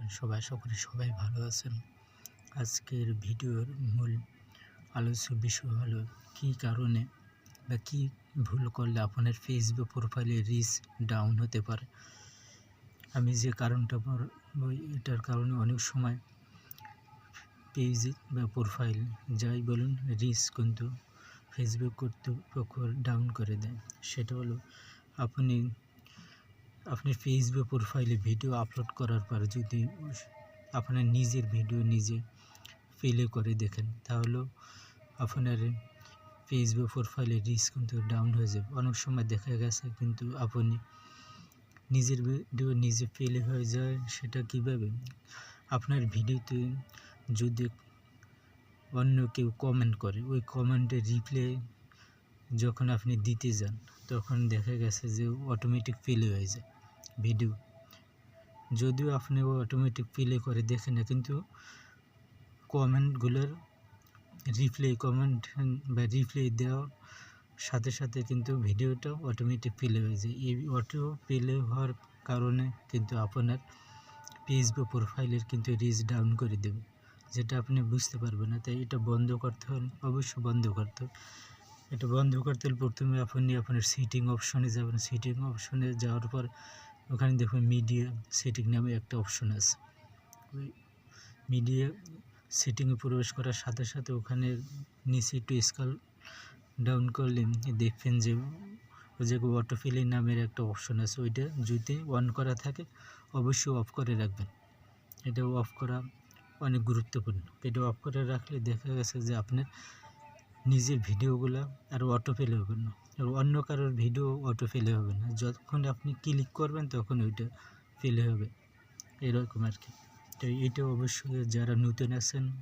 আছেন? সবাই করি সবাই ভালো আছেন। আজকের ভিডিওর মূল আলোচ্য বিষয় হলো, কী কারণে বা কী ভুল করলে আপনার ফেসবুক প্রোফাইলে রিচ ডাউন হতে পারে? আমি যে কারণটা এটার কারণে অনেক সময় পেজ বা প্রোফাইল যাই বলুন রিচ কিন্তু ফেসবুক কর্তৃপক্ষ ডাউন করে দেয়। সেটা হলো, আপনি আপনি ফেসবুক প্রোফাইলে ভিডিও আপলোড করার পর যদি আপনার নিজের ভিডিও নিজে প্লে করে দেখেন, তাহলেও আপনার ফেসবুক প্রোফাইলে রিচ কিন্তু ডাউন হয়ে যাবে। অনেক সময় দেখা গেছে কিন্তু আপনি নিজের ভিডিও নিজে প্লে হয়ে যায়, সেটা কীভাবে? আপনার ভিডিওতে যদি অন্য কেউ কমেন্ট করে, ওই কমেন্টের রিপ্লাই যখন আপনি দিতে যান, তখন দেখা গেছে যে অটোমেটিক প্লে হয়ে যায় ভিডিও যদিও আপনি অটোমেটিক প্লে করে দেখেন না, কিন্তু কমেন্টগুলোর রিপ্লাই কমেন্ট বা রিপ্লাই দেওয়ার সাথে সাথে কিন্তু ভিডিওটা অটোমেটিক প্লে হয়ে যায়। এই অটো প্লে হওয়ার কারণে কিন্তু আপনার ফেসবুক প্রোফাইলের কিন্তু রিচ ডাউন করে দেবে, যেটা আপনি বুঝতে পারবেন না। তাই এটা বন্ধ করতে হলে অবশ্যই বন্ধ করতে হবে। এটা বন্ধ করতে হলে প্রথমে আপনি আপনার সিটিং অপশনে যাবেন। সিটিং অপশনে যাওয়ার পর ওখানে দেখুন মিডিয়া সেটিং নামে একটা অপশন আছে। ওই মিডিয়া সেটিংয়ে প্রবেশ করার সাথে সাথে ওখানে নিচে একটু স্কাল ডাউন করলে দেখবেন যে যে অটোফিলি নামের একটা অপশন আছে। ওইটা যদি অন করা থাকে, অবশ্যই অফ করে রাখবেন। এটা অফ করা অনেক গুরুত্বপূর্ণ। এটা অফ করে রাখলে দেখা গেছে যে আপনার নিজের ভিডিওগুলো আর অটো ফেলে হবে না। আর অন্য কারোর ভিডিও অটো ফেলে হবে না। যখন আপনি ক্লিক করবেন, তখন ওইটা ফেলে হবে। এরকম আর কি। তো এটা অবশ্যই যারা নতুন আছেন,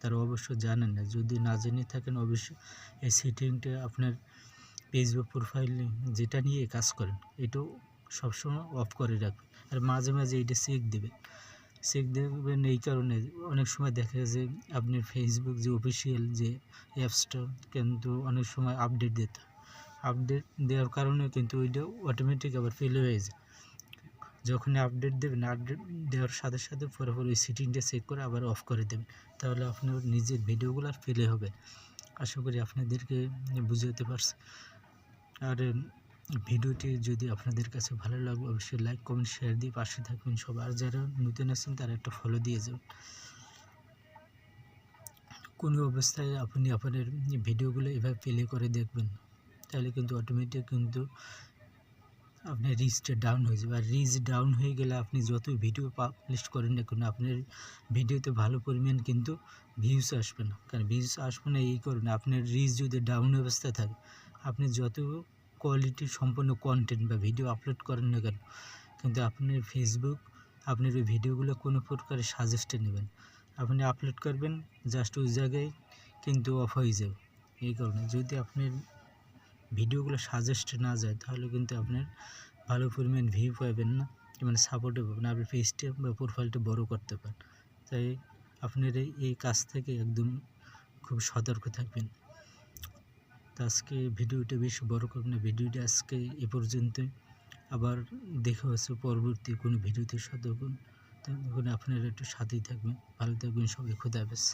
তারা অবশ্য জানেন না। যদি না জেনে থাকেন, অবশ্যই এই সেটিংটা আপনার ফেসবুক প্রোফাইল যেটা নিয়ে কাজ করেন, এটাও সবসময় অফ করে রাখবেন। আর মাঝে মাঝে এটা চেক দেবে চেক দেবেন এই কারণে অনেক সময় দেখা যায় যে আপনার ফেসবুক যে অফিসিয়াল যে অ্যাপসটা কিন্তু অনেক সময় আপডেট দিতে আপডেট দেওয়ার কারণে কিন্তু ওইটা অটোমেটিক আবার ফেল হয়ে যায়। যখন আপডেট দেবেন আপডেট দেওয়ার সাথে সাথে পরে পরে ওই সেটিংটা চেক করে আবার অফ করে দেবেন। তাহলে আপনার নিজের ভিডিওগুলো আর ফেলে হবে। আশা করি আপনাদেরকে বুঝাতে পারছি। আর ভিডিওটি যদি আপনাদের কাছে ভালো লাগে, অবশ্যই লাইক কমেন্ট শেয়ার দিয়ে পাশে থাকবেন সবাই। আর যারা নতুন আছেন, তারা একটা ফলো দিয়ে যাবেন কোনো অবস্থায় আপনি আপনার ভিডিওগুলো এভাবে প্লে করে দেখবেন, তাহলে কিন্তু অটোমেটিক কিন্তু আপনার রিচটা ডাউন হয়ে যাবে। আর রিচ ডাউন হয়ে গেলে আপনি যতই ভিডিও পাবলিশ করেন না কেন, আপনার ভিডিওতে ভালো পরিমাণ কিন্তু ভিউস আসবে না। কারণ ভিউস আসবে না এই কারণে আপনার রিচ যদি ডাউন অবস্থায় থাকে, আপনি যত কোয়ালিটি সম্পন্ন কন্টেন্ট বা ভিডিও আপলোড করেন না কেন? কিন্তু আপনার ফেসবুক আপনার ওই ভিডিওগুলো কোনো প্রকারে সাজেস্টে নেবেন। আপনি আপলোড করবেন জাস্ট ওই জায়গায় কিন্তু অফ হয়ে যাবে। এই কারণে যদি আপনার ভিডিওগুলো সাজেস্ট না যায়, তাহলে কিন্তু আপনার ভালো পরিমাণ ভিউ পাবেন না মানে সাপোর্টে পাবেন আপনি পেজটা বা প্রোফাইলটা বড় করতে পারেন। তাই আপনার এই কাজ থেকে একদম খুব সতর্ক থাকবেন। তো আজকে ভিডিওটা বেশ বড় করবেন ভিডিওটা আজকে এ পর্যন্ত আবার দেখা হচ্ছে পরবর্তী কোনো ভিডিওতে। সতর্ক তখন আপনারা একটু সাথেই থাকবেন। ভালো থাকবেন সবাই। খুদা হাফেজ।